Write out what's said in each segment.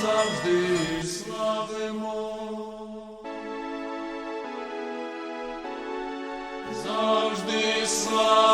завжди славимо. Завжди славимо.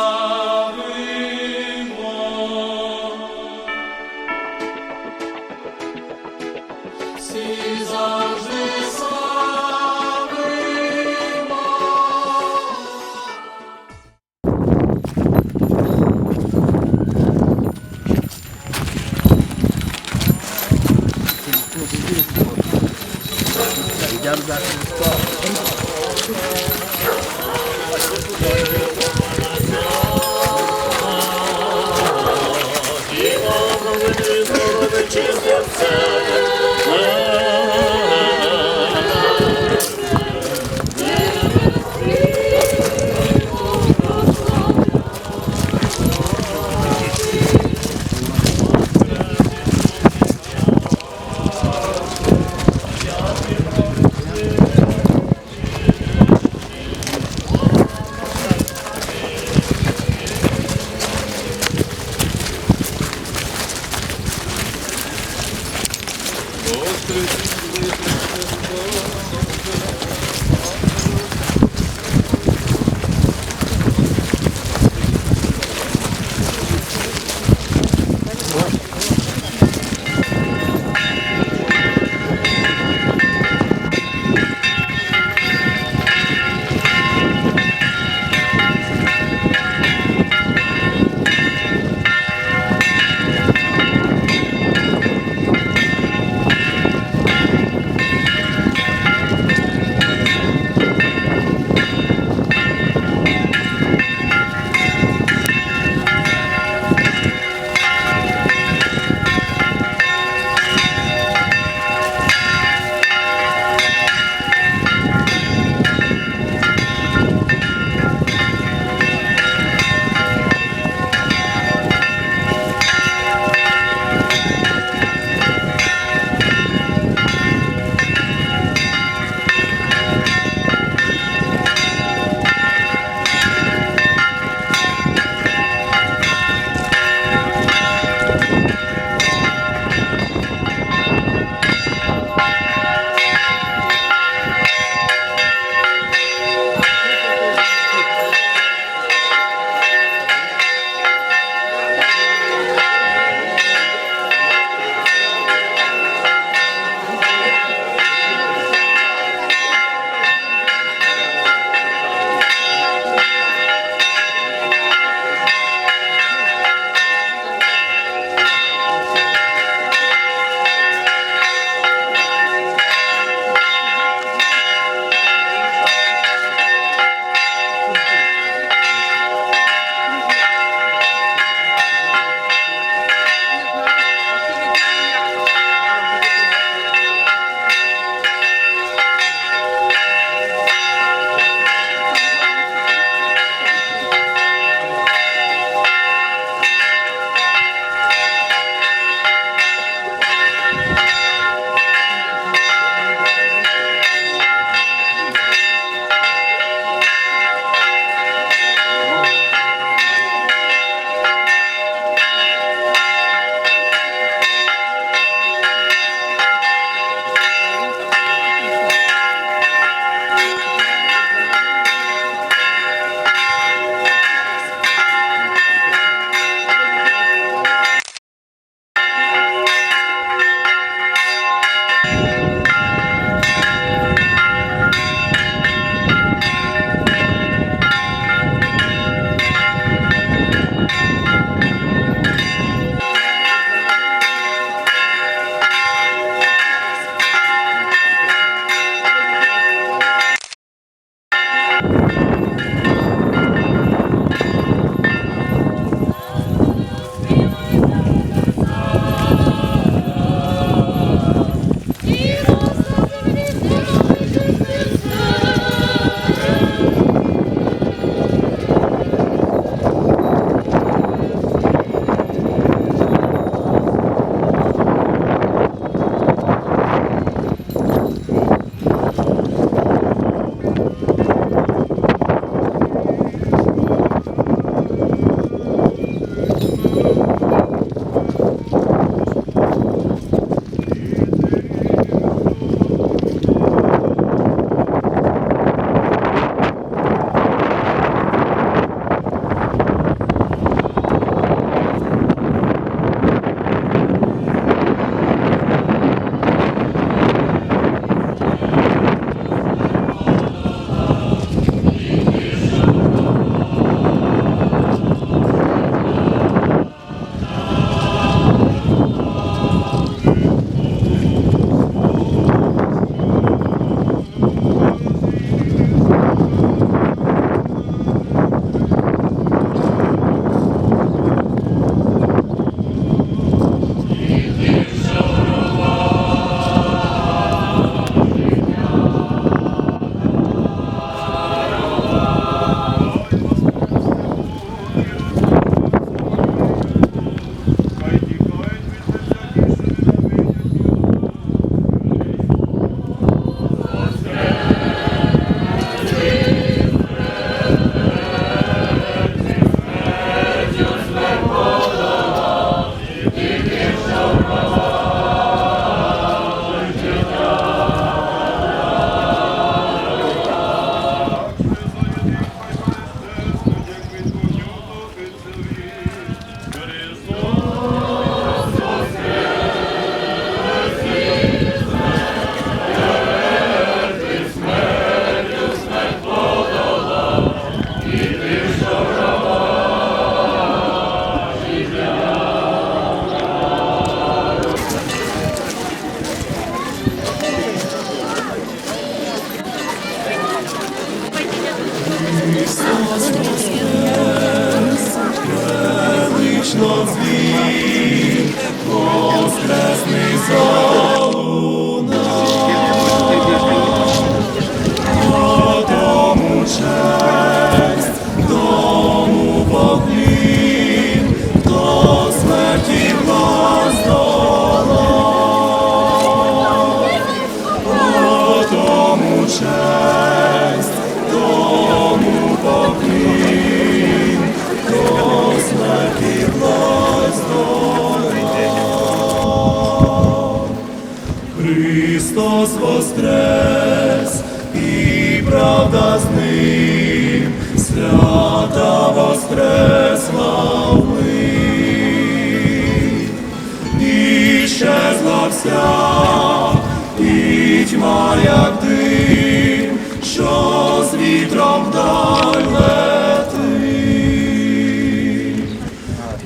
Христос воскрес, і правда з ним, свята воскресла вмить. І щезла вся пітьма, як дим, що з вітром вдаль летить.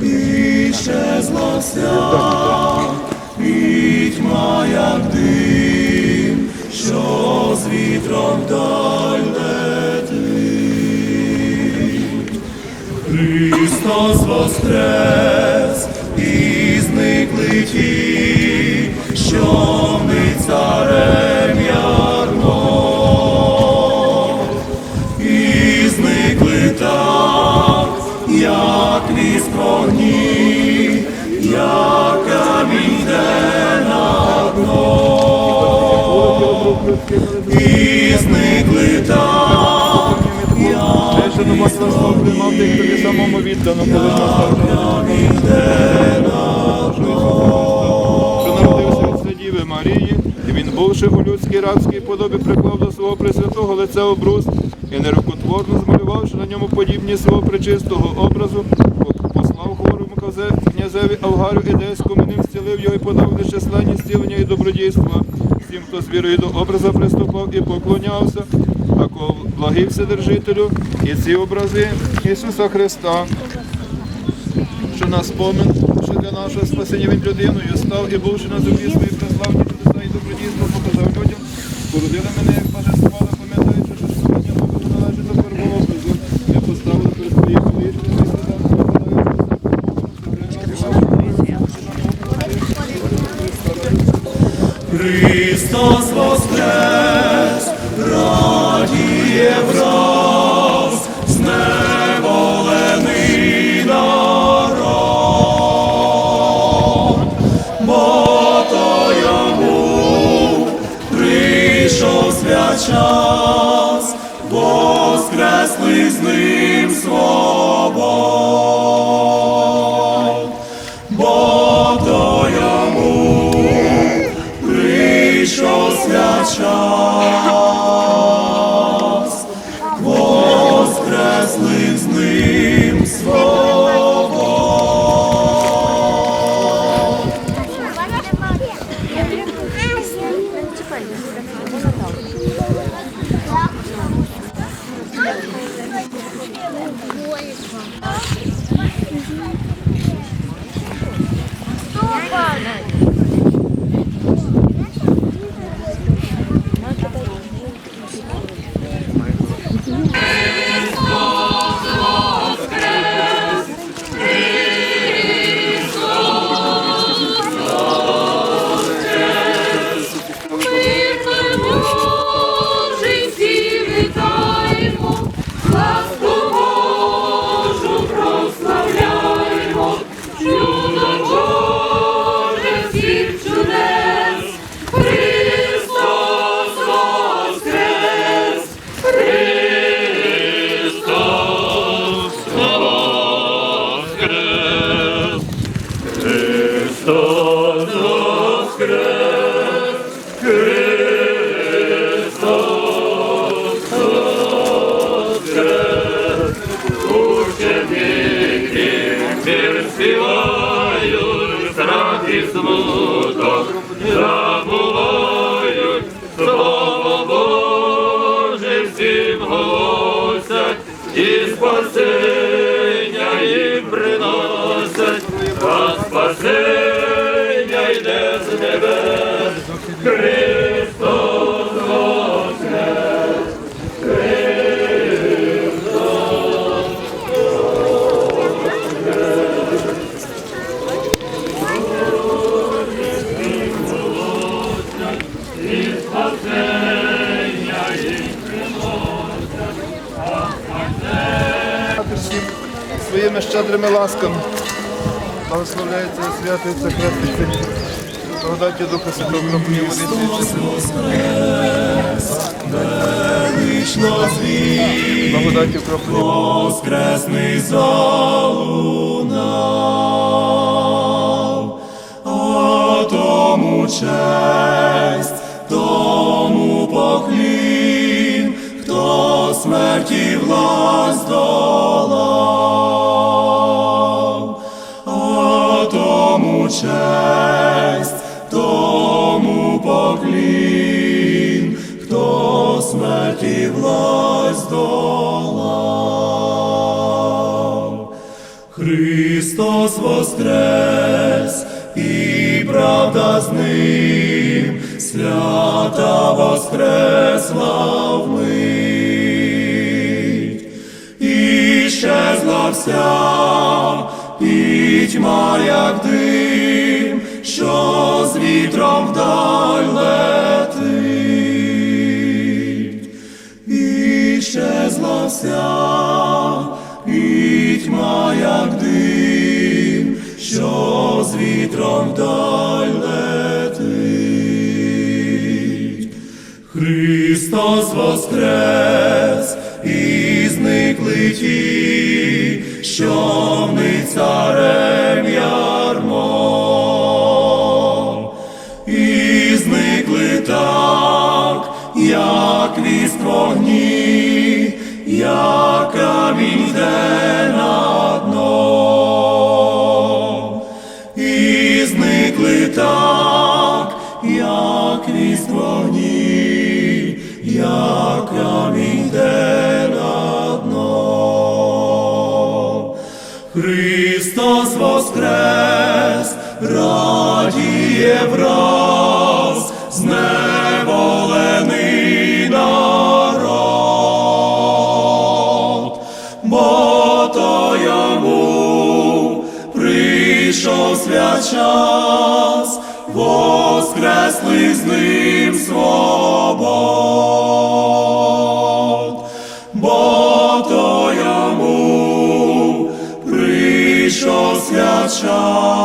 І щезла вся пітьма, як дим, що з вітром вдаль летить. Христос воскрес, і зникли ті, що ми царем ярмо, і зникли так, як віз і зникли так, як Ще до Богослов приймав тих тобі самому віддано, коли що народився від Сидіви Марії, і він, бувши у людській рабській подобі, приклав до свого пресвятого лиця обрус і нерукотворно змалювавши на ньому подібні свого пречистого образу, послав хворому князеві Авгарю Ідейському, ним зцілив його і подав нечисленні зцілення і добродійства. Всім, хто з вірою до образа приступав і поклонявся, такого благий Вседержителю, і ці образи Ісуса Христа, що на спомин, що для нашого спасіння він людиною став і бувши на землі свої преславні чудеса і добродійство показав людям, породили мене, прийшов свят час, воскресли з ним свобод, бо то йому прийшов свят час, воскресли з ним свобод. Божий Христос воскрес. співають, страх і смуток забувають, і спасення спасення йде з небес, Христос воскрес. всім своїми щедрими ласками благословляється святий Сократний Син, благодаті Духа Святого Крапує Води Благодаті Крапує Воскресний залунав, а тому честь, тому поклін, хто смерті власть долав. Честь, тому поклін, хто смерті власть долав. Христос воскрес, і правда з ним, свята воскресла вмить, і щезла вся пітьма, як дим, що з вітром вдаль летить, і щезла вся пітьма, як дим, що з вітром вдаль летить. Христос воскрес, і зникли ті, що в царем ярмо, як віст вогні, як камінь йде на дно, і зникли так, як віст вогні, як камінь йде на дно. Христос воскрес, радіє враз, воскресли з ним свобод, бо то йому прийшов свят час.